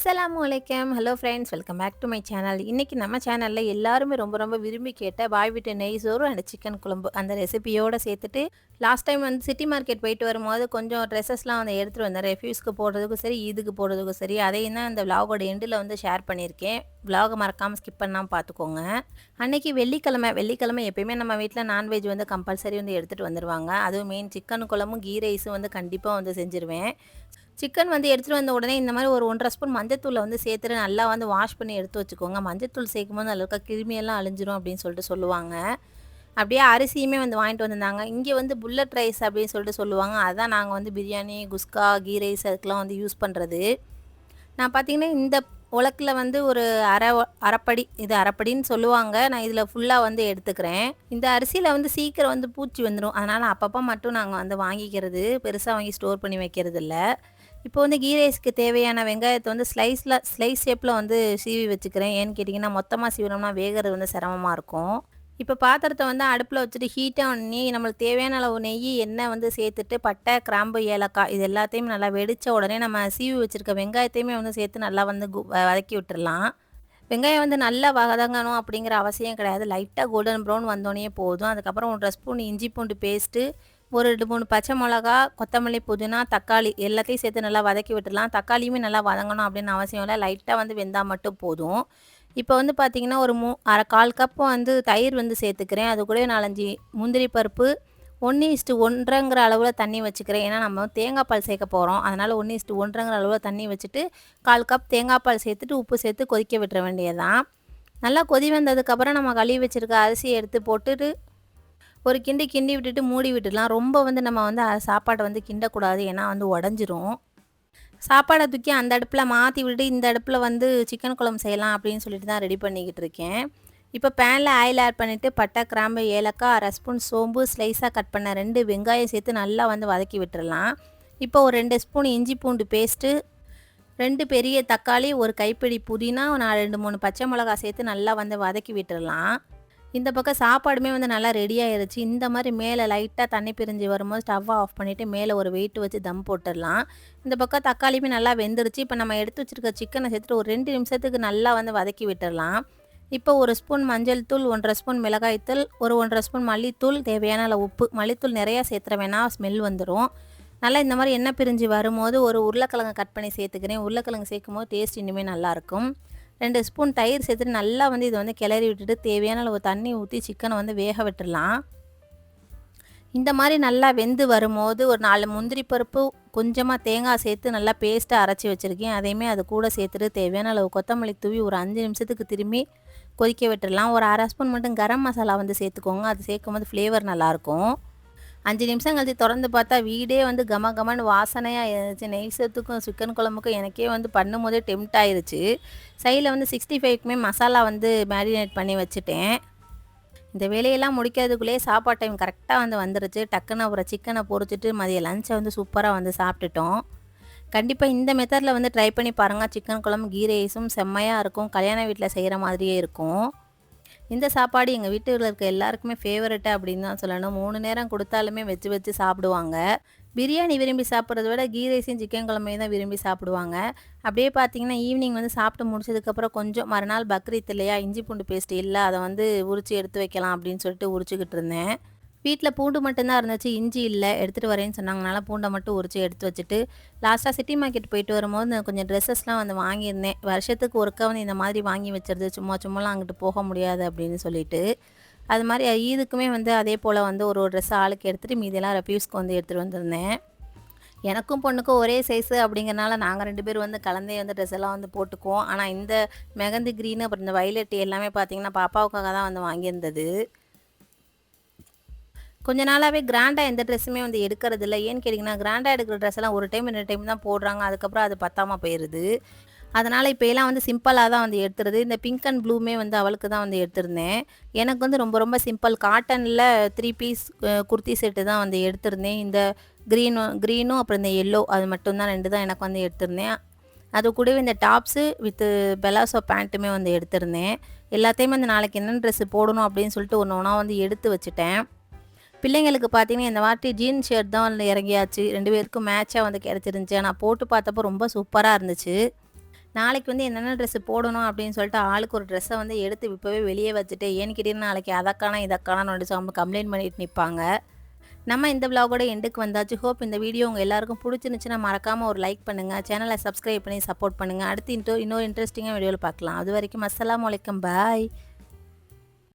அஸ்லாம் வலைக்கம் hello friends welcome back to my channel இன்றைக்கி நம்ம சேனலில் எல்லாருமே ரொம்ப ரொம்ப விரும்பி கேட்ட பாய் விட்டு நெய் சோறு அண்ட் சிக்கன் குழம்பு அந்த ரெசிபியோடு சேர்த்துட்டு லாஸ்ட் டைம் வந்து சிட்டி மார்க்கெட் போயிட்டு வரும்போது கொஞ்சம் ட்ரெஸ்ஸஸ்லாம் வந்து எடுத்துகிட்டு வந்தேன். ரெஃப்யூஸ்க்கு போடுறதுக்கும் சரி இதுக்கு போடுறதுக்கும் சரி அதையும் தான் அந்த விலாகோட எண்டில் வந்து ஷேர் பண்ணியிருக்கேன். விலாகை மறக்காமல் ஸ்கிப் பண்ணாமல் பார்த்துக்கோங்க அன்றைக்கி வெள்ளிக்கிழமை வெள்ளிக்கிழமை எப்பயுமே நம்ம வீட்டில் நான்வெஜ் வந்து கம்பல்சரி வந்து எடுத்துகிட்டு வந்துடுவாங்க அதுவும் மெயின் சிக்கன் குழம்பும் கீ ரைஸும் வந்து கண்டிப்பாக வந்து செஞ்சுருவேன். சிக்கன் வந்து எடுத்துகிட்டு வந்த உடனே இந்த மாதிரி ஒரு ஒன்றரை ஸ்பூன் மஞ்சத்தூளை வந்து சேர்த்துட்டு நல்லா வந்து வாஷ் பண்ணி எடுத்து வச்சுக்கோங்க. மஞ்சத்தூள் சேர்க்கும் போது நல்லா கிருமியெல்லாம் அழிஞ்சிரும் அப்படின்னு சொல்லிட்டு சொல்லுவாங்க. அப்படியே அரிசியுமே வந்து வாங்கிட்டு வந்திருந்தாங்க. இங்கே வந்து புல்லட் ரைஸ் அப்படின்னு சொல்லிட்டு சொல்லுவாங்க. அதான் நாங்கள் வந்து பிரியாணி குஸ்கா கீ ரைஸ் அதுக்கெலாம் வந்து யூஸ் பண்ணுறது நான் பார்த்தீங்கன்னா இந்த உலக்கில் வந்து ஒரு அரை அரைப்படி இது அரைப்படின்னு சொல்லுவாங்க. நான் இதில் ஃபுல்லாக வந்து எடுத்துக்கிறேன். இந்த அரிசியில் வந்து சீக்கிரம் வந்து பூச்சி வந்துடும் அதனால் அப்பப்போ மட்டும் நாங்கள் வந்து வாங்கிக்கிறது. பெருசாக வாங்கி ஸ்டோர் பண்ணி வைக்கிறது இல்லை இப்போ வந்து கீ ரைஸ்க்கு தேவையான வெங்காயத்தை வந்து ஸ்லைஸில் ஸ்லைஸ் ஷேப்பில் வந்து சீவி வச்சுக்கிறேன். ஏன்னு கேட்டிங்கன்னா மொத்தமாக சீவினோம்னா வேகிறது வந்து சிரமமாக இருக்கும். இப்போ பாத்திரத்தை வந்து அடுப்பில் வச்சுட்டு ஹீட்டாக பண்ணி நம்மளுக்கு தேவையான அளவு நெய் எண்ணெய் வந்து சேர்த்துட்டு பட்டை கிராம்பு ஏலக்காய் இது எல்லாத்தையும் நல்லா வெடித்த உடனே நம்ம சீவி வச்சுருக்க வெங்காயத்தையுமே வந்து சேர்த்து நல்லா வந்து கு- வதக்கி விட்டுடலாம் வெங்காயம் வந்து நல்லா வதங்கணும் அப்படிங்கிற அவசியம் கிடையாது. லைட்டாக கோல்டன் ப்ரௌன் வந்தோடனே போதும். அதுக்கப்புறம் ஒன்றரை ஸ்பூன் இஞ்சி பூண்டு பேஸ்ட்டு ஒரு ரெண்டு மூணு பச்சை மிளகா கொத்தமல்லி புதினா தக்காளி எல்லாத்தையும் சேர்த்து நல்லா வதக்கி விட்டுடலாம். தக்காளியுமே நல்லா வதங்கணும் அப்படின்னு அவசியம் இல்லை. லைட்டாக வந்து வெந்தால் மட்டும் போதும். இப்போ வந்து பார்த்திங்கன்னா ஒரு மூ அரை கால் கப் வந்து தயிர் வந்து சேர்த்துக்கிறேன். அது கூட நாலஞ்சு முந்திரி பருப்பு ஒன்று இஸ்ட்டு ஒன்றுங்கிற அளவில் தண்ணி வச்சுக்கிறேன். ஏன்னா நம்ம தேங்காய் பால் சேர்க்க போகிறோம் அதனால் ஒன்று இஸ்ட்டு ஒன்றுங்கிற அளவில் தண்ணி வச்சுட்டு கால் கப் தேங்காய் பால் சேர்த்துட்டு உப்பு சேர்த்து கொதிக்க விட்டுற வேண்டியதுதான். நல்லா கொதி வந்ததுக்கப்புறம் நம்ம கழுவி வச்சுருக்க அரிசியை எடுத்து போட்டுட்டு ஒரு கிண்டி கிண்டி விட்டுட்டு மூடி விட்டுடலாம். ரொம்ப வந்து நம்ம வந்து சாப்பாடை சாப்பாட்டை வந்து கிண்டக்கூடாது. ஏன்னா வந்து உடஞ்சிரும். சாப்பாடை தூக்கி அந்த அடுப்பில் மாற்றி விட்டுட்டு இந்த அடுப்பில் வந்து சிக்கன் குழம்பு செய்யலாம் அப்படின்னு சொல்லிட்டு தான் ரெடி பண்ணிக்கிட்டு இருக்கேன். இப்போ பேனில் ஆயில் ஆட் பண்ணிவிட்டு பட்டை கிராம்பு ஏலக்காய் அரை ஸ்பூன் சோம்பு ஸ்லைஸாக கட் பண்ண ரெண்டு வெங்காயம் சேர்த்து நல்லா வந்து வதக்கி விட்டுடலாம். இப்போ ஒரு ரெண்டு ஸ்பூன் இஞ்சி பூண்டு பேஸ்ட்டு ரெண்டு பெரிய தக்காளி ஒரு கைப்பிடி புதினா நான் ரெண்டு மூணு பச்சை மிளகா சேர்த்து நல்லா வந்து வதக்கி விட்டுடலாம். இந்த பக்கம் சாப்பாடுமே வந்து நல்லா ரெடி ஆயிருச்சு. இந்த மாதிரி மேலே லைட்டாக தண்ணி பிரிஞ்சு வரும்போது ஸ்டவ்வை ஆஃப் பண்ணிவிட்டு மேலே ஒரு வெயிட் வச்சு தம் போட்டுடலாம். இந்த பக்கம் தக்காளியுமே நல்லா வெந்துருச்சு. இப்போ நம்ம எடுத்து வச்சுருக்க சிக்கனை சேர்த்துட்டு ஒரு ரெண்டு நிமிஷத்துக்கு நல்லா வந்து வதக்கி விட்டுடலாம். இப்போ ஒரு ஸ்பூன் மஞ்சள் தூள் ஒன்றரை ஸ்பூன் மிளகாய்த்தூள் ஒரு ஒன்றரை ஸ்பூன் மல்லித்தூள் தேவையான அளவு உப்பு. மல்லித்தூள் நிறையா சேர்த்துற வேணால் ஸ்மெல் வந்துடும் நல்லா இந்த மாதிரி எண்ணெய் பிரிஞ்சு வரும்போது ஒரு உருளைக்கிழங்கு கட் பண்ணி சேர்த்துக்கிறேன். உருளைக்கிழங்கு சேர்க்கும் போது டேஸ்ட் இனிமேல் நல்லாயிருக்கும் ரெண்டு ஸ்பூன் தயிர் சேர்த்துட்டு நல்லா வந்து இதை வந்து கிளறி விட்டுட்டு தேவையான அளவு தண்ணி ஊற்றி சிக்கனை வந்து வேக விட்டுடலாம். இந்த மாதிரி நல்லா வெந்து வரும்போது ஒரு நாலு முந்திரி பருப்பு கொஞ்சமாக தேங்காய் சேர்த்து நல்லா பேஸ்ட்டாக அரைச்சி வச்சுருக்கேன். அதையுமே அது கூட சேர்த்துட்டு தேவையான அளவு கொத்தமல்லி தூவி ஒரு அஞ்சு நிமிஷத்துக்கு திரும்பி கொதிக்க விட்டுடலாம். ஒரு அரை ஸ்பூன் மட்டும் கரம் மசாலா வந்து சேர்த்துக்கோங்க. அது சேர்க்கும் போது ஃப்ளேவர் நல்லாயிருக்கும் அஞ்சு நிமிஷம் கழிச்சு திறந்து பார்த்தா வீடே வந்து கம கமன்னு வாசனையாக இருந்துச்சு. நெய்சத்துக்கும் சிக்கன் குழம்புக்கும் எனக்கே வந்து பண்ணும் போதே டெம்ட் ஆயிடுச்சு சைடில் வந்து சிக்ஸ்டி ஃபைவ்க்குமே மசாலா வந்து மேரினேட் பண்ணி வச்சுட்டேன். இந்த வேலையெல்லாம் முடிக்கிறதுக்குள்ளேயே சாப்பாடு டைம் கரெக்டாக வந்து வந்துருச்சு. டக்குன்னு அப்புறம் சிக்கனை பொறிச்சிட்டு மதிய லஞ்சை வந்து சூப்பராக வந்து சாப்பிட்டுட்டோம். கண்டிப்பாக இந்த மெத்தடில் வந்து ட்ரை பண்ணி பாருங்கள் சிக்கன் குழம்பு கீ ரைஸும் செம்மையாக இருக்கும். கல்யாண வீட்டில் செய்கிற மாதிரியே இருக்கும். இந்த சாப்பாடு எங்கள் வீட்டில் இருக்க எல்லாருக்குமே ஃபேவரட்டு அப்படின்னு தான் சொல்லணும். மூணு நேரம் கொடுத்தாலுமே வச்சு வச்சு சாப்பிடுவாங்க. பிரியாணி விரும்பி சாப்பிட்றத விட கீ ரைஸையும் சிக்கன் குழம்பையும் தான் விரும்பி சாப்பிடுவாங்க. அப்படியே பார்த்தீங்கன்னா ஈவினிங் வந்து சாப்பிட்டு முடிச்சதுக்கப்புறம் கொஞ்சம் மறுநாள் பக்ரீத் இல்லையா? இஞ்சி பூண்டு பேஸ்ட் இல்லை அதை வந்து உரிச்சு எடுத்து வைக்கலாம் அப்படின்னு சொல்லிட்டு உரிச்சுக்கிட்டு இருந்தேன். வீட்டில் பூண்டு மட்டும்தான் இருந்துச்சு இஞ்சி இல்லை எடுத்துகிட்டு வரேன்னு சொன்னாங்கனால பூண்டை மட்டும் உரிச்சு எடுத்து வச்சுட்டு லாஸ்ட்டாக சிட்டி மார்க்கெட் போயிட்டு வரும்போது கொஞ்சம் ட்ரெஸ்ஸஸ்லாம் வந்து வாங்கியிருந்தேன். வருஷத்துக்கு ஒருக்கா வந்து இந்த மாதிரி வாங்கி வச்சிருது. சும்மா சும்மாலாம் அங்கிட்டு போக முடியாது அப்படின்னு சொல்லிட்டு. அது மாதிரி ஈதுக்குமே வந்து அதே போல் வந்து ஒரு ஒரு ட்ரெஸ் ஆளுக்கு எடுத்துகிட்டு மீதியெல்லாம் ரெஃப்யூஸ்க்கு வந்து எடுத்துகிட்டு வந்திருந்தேன். எனக்கும் பொண்ணுக்கும் ஒரே சைஸு அப்படிங்கிறனால நாங்கள் ரெண்டு பேரும் வந்து கலந்தே வந்து ட்ரெஸ் எல்லாம் வந்து போட்டுக்குவோம். ஆனால் இந்த மெகந்தி க்ரீனு அப்புறம் இந்த வயலட் எல்லாமே பார்த்தீங்கன்னா பாப்பாவுக்காக தான் வந்து வாங்கியிருந்தது. கொஞ்ச நாளாகவே கிராண்டாக எந்த ட்ரெஸ்ஸுமே வந்து எடுக்கிறது இல்லை ஏன்னு கேட்டிங்கன்னா கிராண்டாக எடுக்கிற ட்ரெஸ் எல்லாம் ஒரு டைம் ரெண்டு டைம் தான் போடுறாங்க. அதுக்கப்புறம் அது பத்தாமல் போயிடுது அதனால் இப்போ எல்லாம் வந்து சிம்பிளாக தான் வந்து எடுத்துருது இந்த பிங்க் அண்ட் ப்ளூமே வந்து அவளுக்கு தான் வந்து எடுத்திருந்தேன். எனக்கு வந்து ரொம்ப ரொம்ப சிம்பிள் காட்டனில் த்ரீ பீஸ் குர்த்தி செட்டு தான் வந்து எடுத்திருந்தேன். இந்த க்ரீனும் க்ரீனும் அப்புறம் இந்த எல்லோ அது மட்டும்தான் ரெண்டு தான் எனக்கு வந்து எடுத்திருந்தேன். அது கூடவே இந்த டாப்ஸு வித்து பெலாசோ பேண்ட்டுமே வந்து எடுத்திருந்தேன். எல்லாத்தையுமே வந்து நாளைக்கு என்னென்ன ட்ரெஸ்ஸு போடணும் அப்படின்னு சொல்லிட்டு ஒன்று ஒன்றா வந்து எடுத்து வச்சுட்டேன். பிள்ளைங்களுக்கு பார்த்தீங்கன்னா இந்த வாட்டி ஜீன் ஷர்ட் தான் வந்து இறங்கியாச்சு. ரெண்டு பேருக்கும் மேட்சாக வந்து கிடச்சிருந்துச்சு. நான் போட்டு பார்த்தப்போ ரொம்ப சூப்பராக இருந்துச்சு. நாளைக்கு வந்து என்னென்ன ட்ரெஸ்ஸு போடணும் அப்படின்னு சொல்லிட்டு ஆளுக்கு ஒரு ட்ரெஸ்ஸை வந்து எடுத்து இப்போவே வெளியே வச்சுட்டு ஏன்னு கேட்டீங்கன்னா நாளைக்கு அதற்கான இதற்கான அவங்க கம்ப்ளைண்ட் பண்ணிட்டு நிற்பாங்க நம்ம இந்த விலாகோட எண்டுக்கு வந்தாச்சு. ஹோப் இந்த வீடியோ உங்கள் எல்லாருக்கும் பிடிச்சிருந்துச்சுன்னா மறக்காமல் ஒரு லைக் பண்ணுங்கள் சேனலை சப்ஸ்கிரைப் பண்ணி சப்போர்ட் பண்ணுங்கள் அடுத்து இன்னொரு இன்னொரு இன்ட்ரெஸ்டிங்காக வீடியோவில் பார்க்கலாம். அது வரைக்கும் அஸ்லாம் வலைக்கம் பாய்